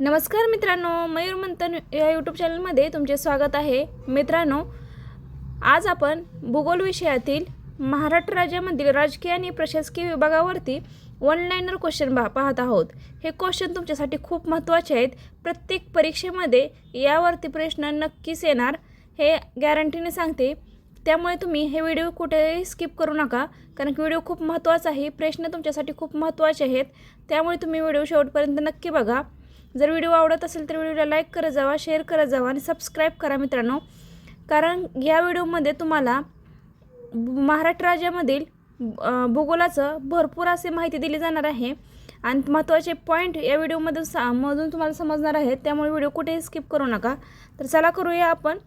नमस्कार मित्रांनो मयूर मंथन या यूट्यूब चॅनलमध्ये तुमचे स्वागत आहे. मित्रांनो आज आपण भूगोल विषयातील महाराष्ट्र राज्यामधील राजकीय आणि प्रशासकीय विभागावरती ऑनलाईनर क्वेश्चन पहा पाहत आहोत. हे क्वेश्चन तुमच्यासाठी खूप महत्त्वाचे आहेत. प्रत्येक परीक्षेमध्ये यावरती प्रश्न नक्कीच येणार. हे गॅरंटीने सांगते. त्यामुळे तुम्ही हे व्हिडिओ कुठेही स्किप करू नका कारण की व्हिडिओ खूप महत्त्वाचा आहे. प्रश्न तुमच्यासाठी खूप महत्त्वाचे आहेत. त्यामुळे तुम्ही व्हिडिओ शेवटपर्यंत नक्की बघा. जर व्हिडिओ आवडत असेल तर व्हिडिओला लाईक करत जावा शेअर करत जावा आणि सबस्क्राईब करा मित्रांनो. कारण या व्हिडिओमध्ये तुम्हाला महाराष्ट्र राज्यामधील भूगोलाचं भरपूर असे माहिती दिली जाणार आहे. आणि महत्त्वाचे पॉईंट या व्हिडिओमधून सा मधून तुम्हाला समजणार आहेत त्यामुळे व्हिडिओ कुठेही स्किप करू नका. तर चला करूया आपण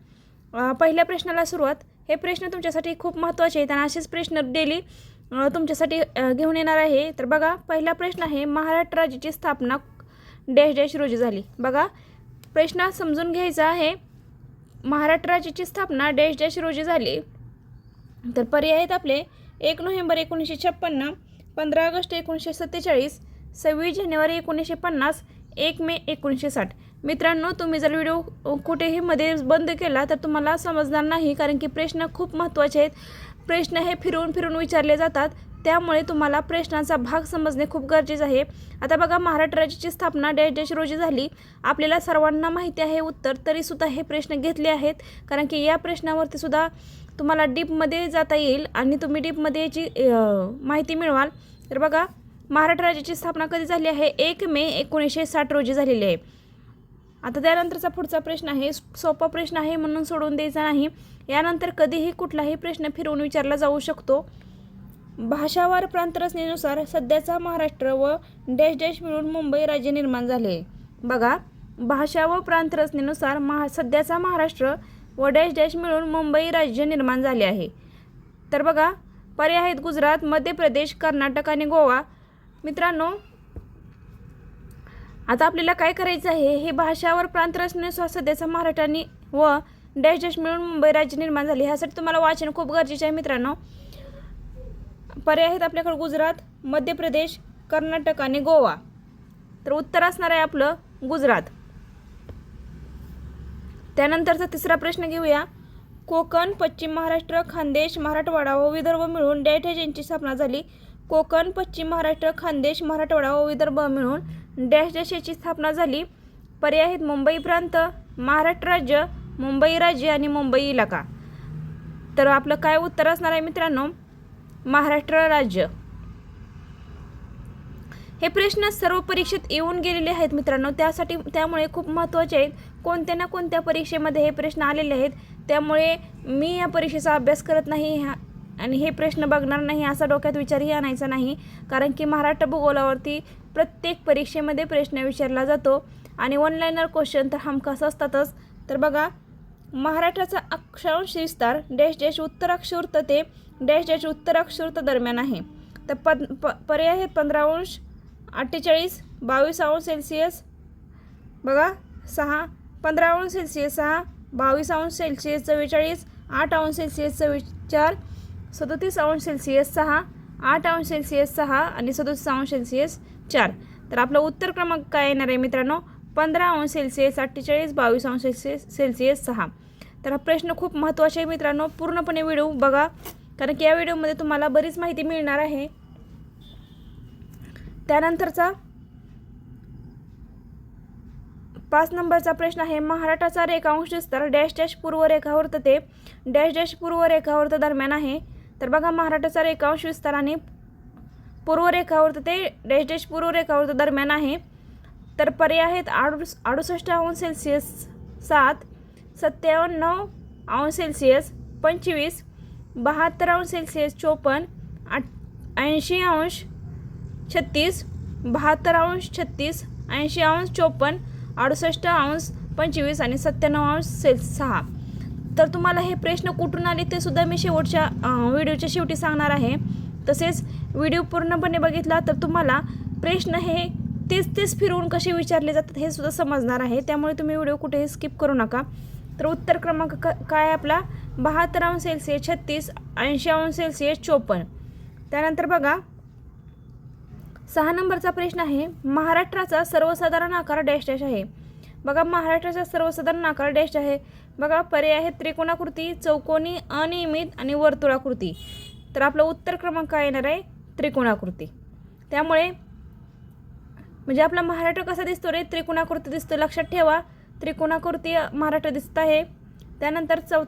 पहिल्या प्रश्नाला सुरुवात. हे प्रश्न तुमच्यासाठी खूप महत्त्वाचे आहेत आणि असेच प्रश्न डेली तुमच्यासाठी घेऊन येणार आहे. तर बघा पहिला प्रश्न आहे महाराष्ट्र राज्याची स्थापना डॅश डॅश रोजी झाली. बघा प्रश्न समजून घ्यायचा आहे. महाराष्ट्र राज्याची स्थापना डॅश डॅश रोजी झाली. तर पर्याय आहेत आपले. एक नोव्हेंबर एकोणीसशे छप्पन्न पंधरा ऑगस्ट एकोणीसशे सत्तेचाळीस सव्वीस जानेवारी एकोणीसशे पन्नास एक मे एकोणीसशे साठ. मित्रांनो तुम्ही जर व्हिडिओ कुठेही मध्ये बंद केला तर तुम्हाला समजणार नाही कारण की प्रश्न खूप महत्त्वाचे आहेत. प्रश्न हे फिरवून फिरवून विचारले जातात. त्यामुळे तुम्हाला प्रश्नांचा भाग समजणे खूप गरजेचं आहे. आता बघा महाराष्ट्र राज्याची स्थापना डॅश डॅश रोजी झाली. आपल्याला सर्वांना माहिती आहे उत्तर तरीसुद्धा हे प्रश्न घेतले आहेत. कारण की या प्रश्नावरती सुद्धा तुम्हाला डीपमध्ये जाता येईल आणि तुम्ही डीपमध्ये याची माहिती मिळवाल. तर बघा महाराष्ट्र राज्याची स्थापना कधी झाली आहे? एक मे एकोणीसशे साठ रोजी झालेली आहे. आता त्यानंतरचा पुढचा प्रश्न आहे. सोपा प्रश्न आहे म्हणून सोडून द्यायचा नाही. यानंतर कधीही कुठलाही प्रश्न फिरवून विचारला जाऊ शकतो. भाषावार प्रांतरचनेनुसार सध्याचा महाराष्ट्र व डॅश डॅश मिळून मुंबई राज्य निर्माण झाले. बघा भाषा व प्रांतरचनेनुसार महा सध्याचा महाराष्ट्र व डॅश डॅश मिळून मुंबई राज्य निर्माण झाले आहे. तर बघा पर्याय आहेत गुजरात मध्य प्रदेश कर्नाटक आणि गोवा. मित्रांनो आता आपल्याला काय करायचं आहे? हे भाषावर प्रांतरचनेनुसार सध्याचा महाराष्ट्राने व डॅश डॅश मिळून मुंबई राज्य निर्माण झाले. ह्यासाठी तुम्हाला वाचन खूप गरजेचे आहे मित्रांनो. पर्याय आहेत आपल्याकडे गुजरात मध्य प्रदेश कर्नाटक आणि गोवा. तर उत्तर असणार आहे आपलं गुजरात. त्यानंतरचा तिसरा प्रश्न घेऊया. कोकण पश्चिम महाराष्ट्र खानदेश मराठवाडा व विदर्भ मिळून डॅश यांची स्थापना झाली. कोकण पश्चिम महाराष्ट्र खानदेश मराठवाडा व विदर्भ मिळून डॅश डॅश याची स्थापना झाली. पर्याय आहेत मुंबई प्रांत महाराष्ट्र राज्य मुंबई राज्य आणि मुंबई इलाका. तर आपलं काय उत्तर असणार आहे मित्रांनो? महाराष्ट्र राज्य. हे प्रश्न सर्व परीक्षेत येऊन गेलेले आहेत मित्रांनो. त्यासाठी त्यामुळे खूप महत्त्वाचे आहेत. कोणत्या ना कोणत्या परीक्षेमध्ये हे प्रश्न आलेले आहेत त्यामुळे मी या परीक्षेचा अभ्यास करत नाही ह्या आणि हे प्रश्न बघणार नाही असा डोक्यात विचारही आणायचा नाही. कारण की महाराष्ट्र भूगोलावरती प्रत्येक परीक्षेमध्ये प्रश्न विचारला जातो. आणि ऑनलाईनर क्वेश्चन तर हमखास असतातच. तर बघा महाराष्ट्राचा अक्षांश विस्तार डॅश डॅश उत्तराक्षांश ते डॅश डॅश उत्तराक्षांश दरम्यान आहे. तर पद प पर्याय आहेत पंधरा अंश अठ्ठेचाळीस बावीस अंश सेल्सिअस. बघा सहा पंधरा अंश सेल्सिअस सहा बावीस अंश सेल्सिअस चव्वेचाळीस आठ अंश सेल्सिअस चव्वे चार सदोतीस अंश सेल्सिअस सहा आठ अंश सेल्सिअस सहा आणि सदोतीस अंश सेल्सिअस चार. तर आपलं उत्तर क्रमांक काय येणार आहे मित्रांनो? पंधरा अंश सेल्सिअस अठ्ठेचाळीस बावीस अंश सेल्सिअस सेल्सिअस सहा. तर हा प्रश्न खूप महत्त्वाचे आहे मित्रांनो. पूर्णपणे व्हिडिओ बघा. कारण की या व्हिडिओमध्ये तुम्हाला बरीच माहिती मिळणार आहे. त्यानंतरचा पाच नंबरचा प्रश्न आहे महाराष्ट्राचा रेखांश विस्तार डॅश डॅश पूर्व रेखावृत्त ते डॅश डॅश पूर्व रेखावृत्त दरम्यान आहे. तर बघा महाराष्ट्राचा रेखांश विस्तार आणि पूर्व रेखावृत्त ते डॅश डॅश पूर्व रेखावृत्त दरम्यान आहे. तर पर्याय आहेत अडुस अडुसष्ट अंश सेल्सिअस सात सत्तावन्न अंश सेल्सिअस पंचवीस बहात्तर अंश सेल्सिअस चोपन्न आठ ऐंशी अंश छत्तीस बहात्तर अंश छत्तीस ऐंशी अंश चोपन्न अडुसष्ट अंश पंचवीस आणि सत्त्याण्णव अंश सेल्स सहा. तर तुम्हाला हे प्रश्न कुठून आले ते सुद्धा मी शेवटच्या व्हिडिओच्या शेवटी सांगणार आहे. तसेच व्हिडिओ पूर्णपणे बघितला तर तुम्हाला प्रश्न हे तेच तेच फिरवून कसे विचारले जातात हे सुद्धा समजणार आहे. त्यामुळे तुम्ही व्हिडिओ कुठेही स्किप करू नका. तर उत्तर क्रमांक काय आपला? बहात्तर अंश सेल्सिअस छत्तीस ऐंशी अंश सेल्सिअस चोपन्न. त्यानंतर बघा सहा नंबरचा प्रश्न आहे महाराष्ट्राचा सर्वसाधारण आकार डॅश डॅश आहे. बघा महाराष्ट्राचा सर्वसाधारण आकार डॅश आहे. बघा पर्याय आहे त्रिकोणाकृती चौकोनी अनियमित आणि वर्तुळाकृती. तर आपलं उत्तर क्रमांक काय येणार आहे त्रिकोणाकृती. त्यामुळे म्हणजे आपला महाराष्ट्र कसा दिसतो रे? त्रिकोणाकृती दिसतो. लक्षात ठेवा त्रिकोणाकृती महाराष्ट्र दिसत आहे. त्यानंतर चौ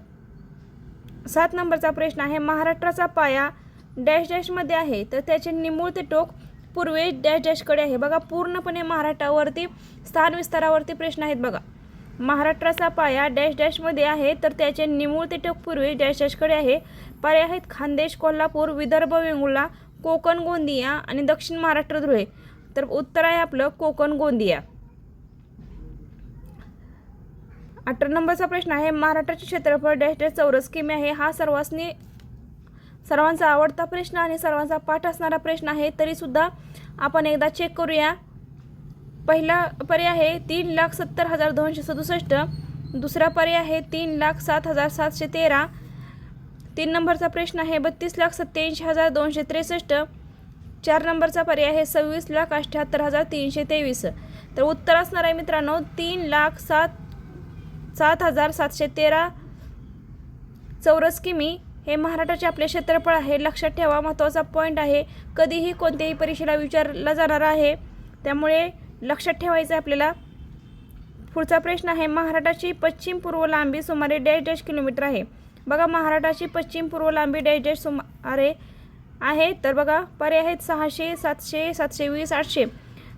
सात नंबरचा प्रश्न आहे महाराष्ट्राचा पाया डॅश डॅशमध्ये आहे तर त्याचे निमूळ ते टोक पूर्वेश डॅश डॅशकडे आहे. बघा पूर्णपणे महाराष्ट्रावरती स्थान विस्तारावरती प्रश्न आहेत बघा. महाराष्ट्राचा पाया डॅश डॅशमध्ये आहे तर त्याचे निमूळ ते टोक पूर्वेश डॅश डॅशकडे आहे. पर्याय आहेत खानदेश कोल्हापूर विदर्भ वेंगुर्ला कोकण गोंदिया आणि दक्षिण महाराष्ट्र धुळे. तर उत्तर आहे आपलं कोकण गोंदिया. अठरा नंबरचा प्रश्न आहे महाराष्ट्राचे क्षेत्रफळ डॅश डॅश चौरस किमी आहे हा सर्वांनी सर्वांचा आवडता प्रश्न आणि सर्वांचा पाठ असणारा प्रश्न आहे तरीसुद्धा आपण एकदा चेक करूया. पहिला पर्याय आहे तीन लाख सत्तर हजार दोनशे सदुसष्ट. दुसरा पर्याय आहे तीन लाख सात हजार सातशे तेरा. तीन नंबरचा प्रश्न आहे बत्तीस लाख सत्त्याऐंशी हजार दोनशे त्रेसष्ट. चार नंबरचा पर्याय आहे सव्वीस लाख अठ्ठ्याहत्तर हजार तीनशे तेवीस. तर उत्तर असणार आहे मित्रांनो तीन लाख सात सात हजार सातशे तेरा चौरस किमी हे महाराष्ट्राचे आपले क्षेत्रफळ आहे. लक्षात ठेवा महत्त्वाचा पॉईंट आहे. कधीही कोणत्याही परीक्षेला विचारला जाणार आहे. त्यामुळे लक्षात ठेवायचं आहे आपल्याला. पुढचा प्रश्न आहे महाराष्ट्राची पश्चिम पूर्व लांबी सुमारे डॅश डॅश किलोमीटर आहे. बघा महाराष्ट्राची पश्चिम पूर्व लांबी डॅश डॅश सुमारे आहे. तर बघा पर्याय आहेत सहाशे सातशे सातशे वीस आठशे.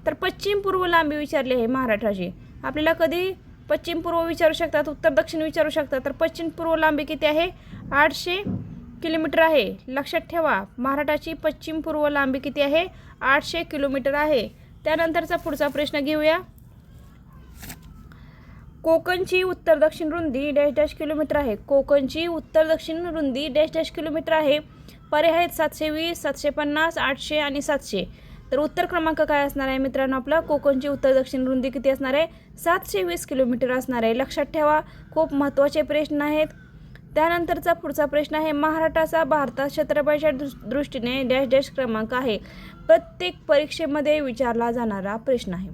तर पश्चिम पूर्व लांबी विचारली आहे महाराष्ट्राची. आपल्याला कधी पश्चिम पूर्व विचारू शकतात उत्तर दक्षिण विचारू शकतात. तर पश्चिम पूर्व लांबी किती आहे? आठशे किलोमीटर आहे. लक्षात ठेवा महाराष्ट्राची पश्चिम पूर्व लांबी किती आहे? आठशे किलोमीटर आहे. त्यानंतरचा पुढचा प्रश्न घेऊया. कोकणची उत्तर दक्षिण रुंदी डॅश डॅश किलोमीटर आहे. कोकणची उत्तर दक्षिण रुंदी डॅश डॅश किलोमीटर आहे. पर्याय आहेत सातशे वीस सातशे पन्नास आठशे आणि सातशे. तर उत्तर क्रमांक काय असणार आहे मित्रांनो? आपला कोकणची उत्तर दक्षिण रुंदी किती असणार आहे? सातशे वीस किलोमीटर असणार आहे. लक्षात ठेवा खूप महत्त्वाचे प्रश्न आहेत. त्यानंतरचा पुढचा प्रश्न आहे महाराष्ट्राचा भारतात क्षेत्रफळाच्या दृष्टीने डॅश डॅश क्रमांक आहे. प्रत्येक परीक्षेमध्ये विचारला जाणारा प्रश्न आहे.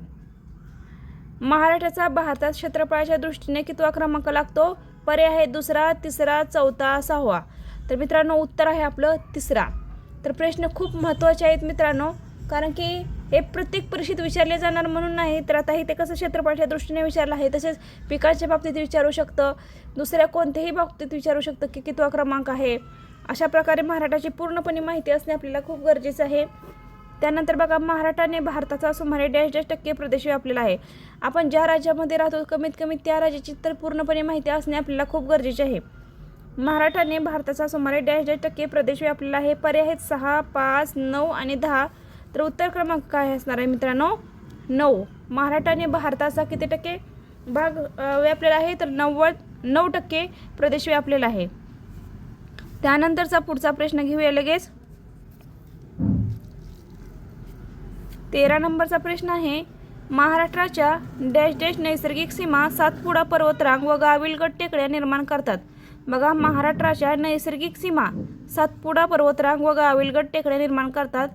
महाराष्ट्राचा भारतात क्षेत्रफळाच्या दृष्टीने कितवा क्रमांक लागतो? पर्याय आहे दुसरा तिसरा चौथा सहावा. तर मित्रांनो उत्तर आहे आपलं तिसरा. तर प्रश्न खूप महत्त्वाचे आहेत मित्रांनो. कारण की हे प्रत्येक परीक्षेत विचारले जाणार म्हणून नाही तर आता हे ते कसं क्षेत्रफळाच्या दृष्टीने विचारलं आहे तसेच पिकाच्या बाबतीत विचारू शकतं. दुसऱ्या कोणत्याही बाबतीत विचारू शकतं की कितवा क्रमांक आहे. अशा प्रकारे महाराष्ट्राची पूर्णपणे माहिती असणे आपल्याला खूप गरजेचं आहे. त्यानंतर बघा महाराष्ट्राने भारताचा सुमारे डॅश डॅश टक्के प्रदेश व्यापलेला आहे. आपण ज्या राज्यामध्ये राहतो कमीत कमी त्या राज्याची तर पूर्णपणे माहिती असणे आपल्याला खूप गरजेचे आहे. महाराष्ट्राने भारताचा सुमारे डॅश डॅश टक्के प्रदेश व्यापलेला आहे. पर्याय आहेत सहा पाच नऊ आणि दहा. तर उत्तर क्रमांक काय असणार आहे मित्रांनो? नऊ. महाराष्ट्राने भारताचा किती टक्के भाग व्यापलेला आहे? तर नव्वद नऊ टक्के प्रदेश व्यापलेला आहे. त्यानंतरचा पुढचा प्रश्न घेऊया लगेच. तेरा नंबरचा प्रश्न आहे महाराष्ट्राच्या डॅश डॅश नैसर्गिक सीमा सातपुडा पर्वतरांग व गाविलगड टेकड्या निर्माण करतात. बघा महाराष्ट्राच्या नैसर्गिक सीमा सातपुडा पर्वतरांग व गाविलगड टेकड्या निर्माण करतात.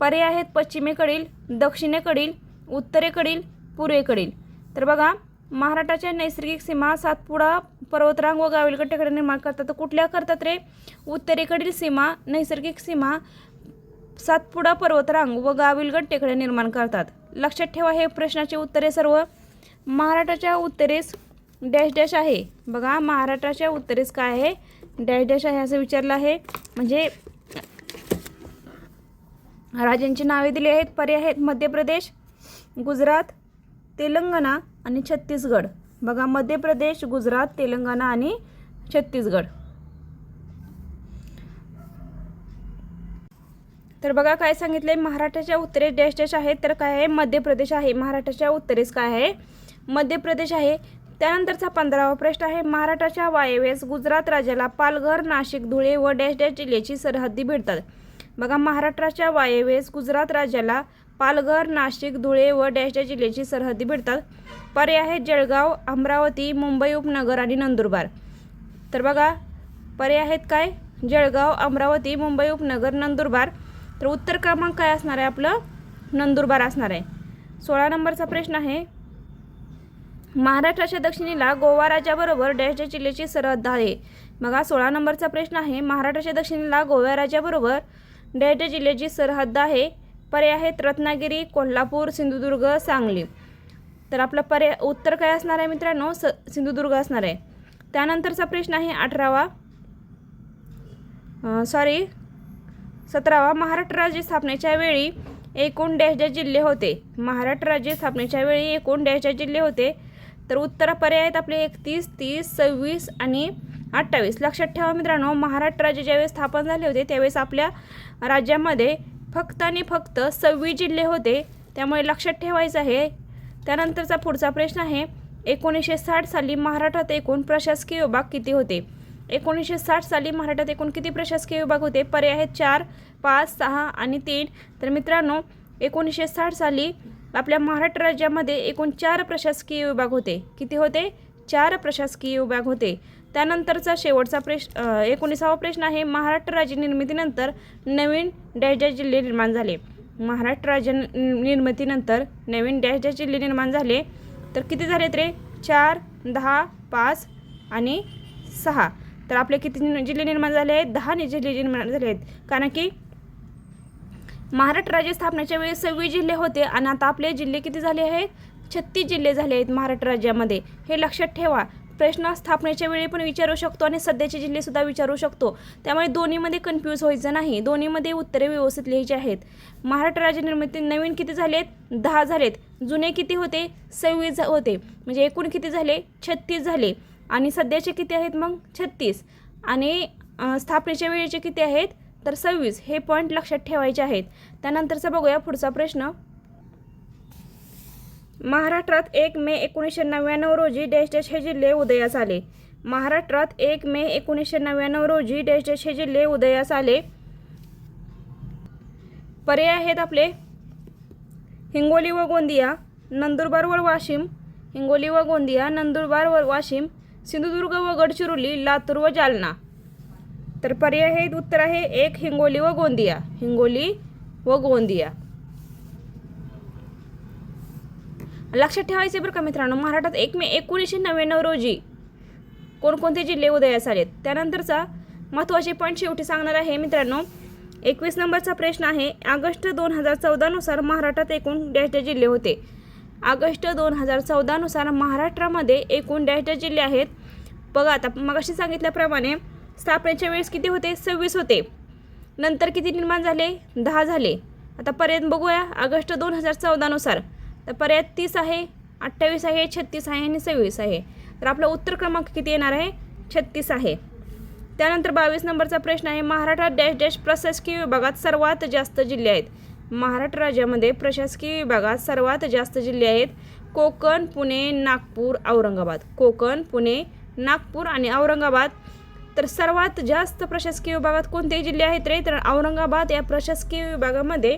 पर्याय आहेत पश्चिमेकडील दक्षिणेकडील उत्तरेकडील पूर्वेकडील. तर बघा महाराष्ट्राच्या नैसर्गिक सीमा सातपुडा पर्वतरांग व गाविलगड टेकड्या निर्माण करतात. तर कुठल्या करतात रे? उत्तरेकडील सीमा नैसर्गिक सीमा सातपुडा पर्वतरांग व गाविलगड टेकड्या निर्माण करतात. लक्षात ठेवा हे प्रश्नाचे उत्तरे सर्व. महाराष्ट्राच्या उत्तरेस डॅश डॅश आहे. बघा महाराष्ट्राच्या उत्तरेस काय आहे? डॅश डॅश आहे असं विचारलं आहे. म्हणजे राज्यांची नावे दिली आहेत. पर्याय आहेत मध्य प्रदेश गुजरात तेलंगणा आणि छत्तीसगड. बघा मध्य प्रदेश गुजरात तेलंगणा आणि छत्तीसगड. तर बघा काय सांगितलंय? महाराष्ट्राच्या उत्तरेस डॅश डॅश आहे तर काय आहे? मध्य प्रदेश आहे. महाराष्ट्राच्या उत्तरेस काय आहे? मध्य प्रदेश आहे. त्यानंतरचा पंधरावा प्रश्न आहे. महाराष्ट्राच्या वायव्येस गुजरात राज्याला पालघर नाशिक धुळे व डॅश डॅश जिल्ह्याची सरहद्दी भेटतात. बघा महाराष्ट्राच्या वायव्येस गुजरात राज्याला पालघर नाशिक धुळे व डॅश जिल्ह्याची सरहद्दी भेटतात. पर्याय आहेत जळगाव अमरावती मुंबई उपनगर आणि नंदुरबार. तर बघा पर्याय आहेत काय? जळगाव अमरावती मुंबई उपनगर नंदुरबार. तर उत्तर क्रमांक काय असणार आहे आपलं? नंदुरबार असणार आहे. सोळा नंबरचा प्रश्न आहे. महाराष्ट्राच्या दक्षिणेला गोवा राज्याबरोबर डॅश जिल्ह्याची सरहद्द आहे. बघा सोळा नंबरचा प्रश्न आहे. महाराष्ट्राच्या दक्षिणेला गोवा राज्याबरोबर डॅश जिल्ह्याची सरहद्द आहे. पर्याय आहेत रत्नागिरी कोल्हापूर सिंधुदुर्ग सांगली. तर आपलं पर्याय उत्तर काय असणार आहे मित्रांनो? स सिंधुदुर्ग असणार आहे. त्यानंतरचा प्रश्न आहे अठरावा. सॉरी सतरावा महाराष्ट्र राज्य स्थापनेच्या वेळी एकूण डॅशच्या जिल्हे होते. महाराष्ट्र राज्य स्थापनेच्या वेळी एकूण डॅशच्या जिल्हे होते. तर उत्तर पर्याय आहेत आपले एकतीस तीस सव्वीस आणि अठ्ठावीस. लक्षात ठेवा मित्रांनो महाराष्ट्र राज्य ज्यावेळेस स्थापन झाले होते त्यावेळेस आपल्या राज्यामध्ये फक्त आणि फक्त सव्वीस जिल्हे होते. त्यामुळे लक्षात ठेवायचं आहे. त्यानंतरचा पुढचा प्रश्न आहे एकोणीसशे साठ साली महाराष्ट्रात एकूण प्रशासकीय विभाग किती होते? एकोणीसशे साठ साली महाराष्ट्रात एकूण किती प्रशासकीय विभाग होते? पर्याय आहेत चार पाच सहा आणि तीन. तर मित्रांनो एकोणीसशे साठ साली आपल्या महाराष्ट्र राज्यामध्ये एकूण चार प्रशासकीय विभाग होते. किती होते? चार प्रशासकीय विभाग होते. त्यानंतरचा शेवटचा प्रश्न एकोणीसावा प्रश्न आहे महाराष्ट्र राज्य निर्मितीनंतर नवीन डॅश डॅश जिल्हे निर्माण झाले. महाराष्ट्र राज्य निर्मितीनंतर नवीन डॅश डॅश जिल्हे निर्माण झाले. तर किती झालेत रे? चार दहा पाच आणि सहा. तर आपले किती जिल्हे निर्माण झाले आहेत? दहा जिल्हे निर्माण झाले आहेत. कारण की महाराष्ट्र राज्य स्थापनेच्या वेळी सव्वीस जिल्हे होते आणि आता आपले जिल्हे किती झाले आहेत? छत्तीस जिल्हे झाले आहेत महाराष्ट्र राज्यामध्ये. हे लक्षात ठेवा. प्रश्न स्थापनेच्या वेळी पण विचारू शकतो आणि सध्याचे जिल्हेसुद्धा विचारू शकतो. त्यामुळे दोन्हीमध्ये कन्फ्यूज व्हायचं नाही. दोन्हीमध्ये उत्तरे व्यवस्थित लिहायची आहेत. महाराष्ट्र राज्य निर्मिती नवीन किती झालेत? दहा झालेत. जुने किती होते? सव्वीस होते. म्हणजे एकूण किती झाले? छत्तीस झाले. आणि सध्याचे किती आहेत मग? छत्तीस. आणि स्थापनेच्या वेळेचे किती आहेत? तर सव्वीस. हे पॉईंट लक्षात ठेवायचे आहेत. त्यानंतरचा बघूया पुढचा प्रश्न. महाराष्ट्रात एक मे एकोणीसशे नव्याण्णव रोजी डॅश डॅश हे जिल्हे उदयास आले. महाराष्ट्रात एक मे एकोणीसशे नव्याण्णव रोजी डॅश डॅश हे जिल्हे उदयास आले. पर्याय आहेत आपले. हिंगोली व गोंदिया नंदुरबार व वाशिम हिंगोली व गोंदिया नंदुरबार व वाशिम सिंधुदुर्ग व गडचिरोली लातूर व जालना. तर पर्याय हे उत्तर आहे एक हिंगोली व गोंदिया. हिंगोली व गोंदिया. लक्षात ठेवायचे बरं का मित्रांनो महाराष्ट्रात एक मे एकोणीसशे नव्याण्णव रोजी कोणकोणते जिल्हे उदयास आलेत? त्यानंतरचा महत्त्वाचे पॉईंट शेवटी सांगणार आहे मित्रांनो. एकवीस नंबरचा प्रश्न आहे ऑगस्ट दोन हजार चौदानुसार महाराष्ट्रात एकूण डॅश डॅश जिल्हे होते. ऑगस्ट दोन हजार चौदानुसार महाराष्ट्रामध्ये एकूण डॅश डॅश जिल्हे आहेत. बघा आता मगाशी सांगितल्याप्रमाणे स्थापनेच्या वेळेस किती होते? सव्वीस होते. नंतर किती निर्माण झाले? दहा झाले. आता पर्यंत बघूया ऑगस्ट दोन हजार चौदानुसार तर पर्याय तीस आहे अठ्ठावीस आहे छत्तीस आहे आणि सव्वीस आहे. तर आपला उत्तर क्रमांक किती येणार आहे? छत्तीस आहे. त्यानंतर बावीस नंबरचा प्रश्न आहे महाराष्ट्रात डॅश डॅश प्रशासकीय विभागात सर्वात जास्त जिल्हे आहेत. महाराष्ट्र राज्यामध्ये प्रशासकीय विभागात सर्वात जास्त जिल्हे आहेत कोकण पुणे नागपूर औरंगाबाद. कोकण पुणे नागपूर आणि औरंगाबाद. तर सर्वात जास्त प्रशासकीय विभागात कोणते जिल्हे आहेत रे? तर औरंगाबाद या प्रशासकीय विभागामध्ये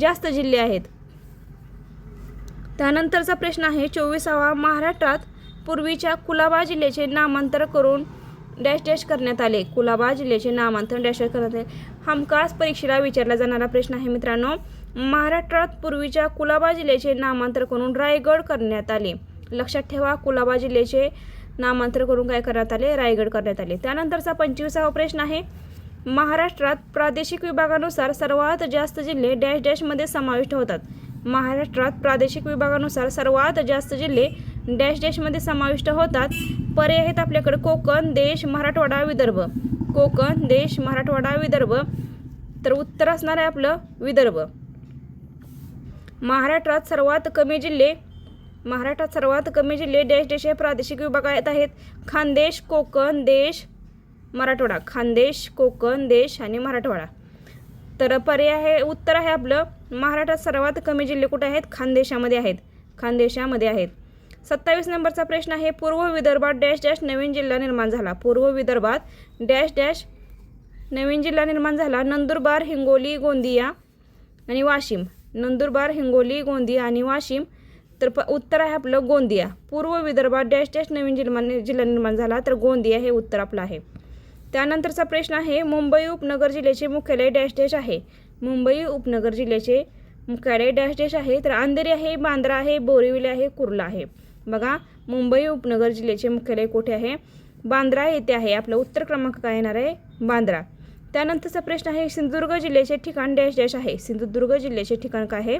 जास्त जिल्हे आहेत. त्यानंतरचा प्रश्न आहे चोवीसावा महाराष्ट्रात पूर्वीच्या कुलाबा जिल्ह्याचे नामांतर करून डॅश डॅश करण्यात आले. कुलाबा जिल्ह्याचे नामांतर डॅश डॅश करण्यात आले. हमखास परीक्षेला विचारला जाणारा प्रश्न आहे मित्रांनो. महाराष्ट्रात पूर्वीच्या कुलाबा जिल्ह्याचे नामांतर करून रायगड करण्यात आले. लक्षात ठेवा कुलाबा जिल्ह्याचे नामांतर करून काय करण्यात आले? रायगड करण्यात आले. त्यानंतरचा पंचवीसावा प्रश्न आहे महाराष्ट्रात प्रादेशिक विभागानुसार सर्वात जास्त जिल्हे डॅश डॅशमध्ये समाविष्ट होतात. महाराष्ट्रात प्रादेशिक विभागानुसार सर्वात जास्त जिल्हे डॅश डॅशमध्ये समाविष्ट होतात. पर्याय आहेत आपल्याकडे कोकण देश मराठवाडा विदर्भ. कोकण देश मराठवाडा विदर्भ. तर उत्तर असणार आहे आपलं विदर्भ. महाराष्ट्रात सर्वात कमी जिल्हे महाराष्ट्रात सर्वात कमी जिल्हे डॅश डॅश हे प्रादेशिक विभागात आहेत. खानदेश कोकण देश मराठवाडा. खानदेश कोकण देश आणि मराठवाडा. तर पर्याय आहे उत्तर आहे आपलं महाराष्ट्रात सर्वात कमी जिल्हे कुठे आहेत? खानदेशामध्ये आहेत. खानदेशामध्ये आहेत. सत्तावीस नंबरचा प्रश्न आहे पूर्व विदर्भात डॅश डॅश नवीन जिल्हा निर्माण झाला. पूर्व विदर्भात डॅश डॅश नवीन जिल्हा निर्माण झाला. नंदुरबार हिंगोली गोंदिया आणि वाशिम. नंदुरबार हिंगोली गोंदिया आणि वाशिम. तर प उत्तर आहे आपलं गोंदिया. पूर्व विदर्भात डॅश डॅश नवीन जिल्हा जिल्हा निर्माण झाला तर गोंदिया हे उत्तर आपलं आहे. त्यानंतरचा प्रश्न आहे मुंबई उपनगर जिल्ह्याचे मुख्यालय डॅश डॅश आहे. मुंबई उपनगर जिल्ह्याचे मुख्यालय डॅश डॅश आहे. तर अंधेरी आहे बांद्रा आहे बोरिवली आहे कुर्ला आहे. बघा मुंबई उपनगर जिल्ह्याचे मुख्यालय कुठे आहे? बांद्रा येथे आहे. आपलं उत्तर क्रमांक काय येणार आहे? बांद्रा. त्यानंतरचा प्रश्न आहे सिंधुदुर्ग जिल्ह्याचे ठिकाण डॅश डॅश आहे. सिंधुदुर्ग जिल्ह्याचे ठिकाण काय आहे?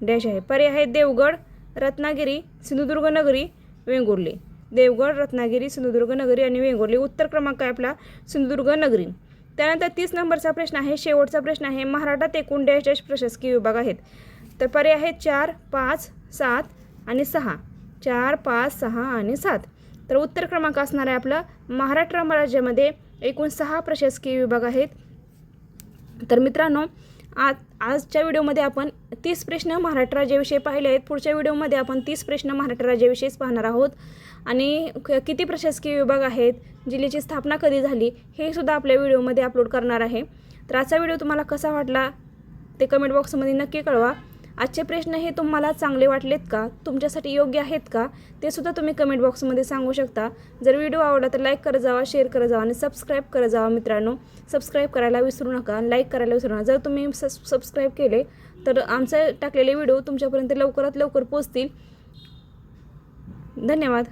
डॅश आहे. पर्याय आहे देवगड रत्नागिरी सिंधुदुर्ग नगरी वेंगुर्ली. देवगड रत्नागिरी सिंधुदुर्ग नगरी आणि वेंगुर्ली. उत्तर क्रमांक आहे आपला? सिंधुदुर्ग नगरी. त्यानंतर तीस नंबरचा प्रश्न आहे शेवटचा प्रश्न आहे महाराष्ट्रात एकूण डॅश डॅश प्रशासकीय विभाग आहेत. तर पर्याय आहेत चार पाच सात आणि सहा. चार पाच सहा आणि सात. तर उत्तर क्रमांक असणार आहे आपलं महाराष्ट्र राज्यामध्ये एकूण सहा प्रशासकीय विभाग आहेत. तर मित्रांनो आज आजच्या व्हिडिओमध्ये आपण तीस प्रश्न महाराष्ट्र राज्याविषयी पाहिले आहेत. पुढच्या व्हिडिओमध्ये आपण तीस प्रश्न महाराष्ट्र राज्याविषयीच पाहणार आहोत. आणि किती प्रशासकीय विभाग आहेत जिल्ह्याची स्थापना कधी झाली हे सुद्धा आपल्या व्हिडिओमध्ये अपलोड करणार आहे. तर आजचा व्हिडिओ तुम्हाला कसा वाटला ते कमेंट बॉक्समध्ये नक्की कळवा. आजचे प्रश्न हे तुम्हाला चांगले वाटलेत का? तुमच्यासाठी योग्य आहेत का? ते सुद्धा तुम्ही कमेंट बॉक्समध्ये सांगू शकता. जर व्हिडिओ आवडला तर लाईक करत जावा शेअर करत जावा आणि सबस्क्राईब करत जावा मित्रांनो. सबस्क्राईब करायला विसरू नका लाईक करायला विसरू नका. जर तुम्ही सस सबस्क्राईब केले तर आमचे टाकलेले व्हिडिओ तुमच्यापर्यंत लवकरात लवकर पोचतील धन्यवाद.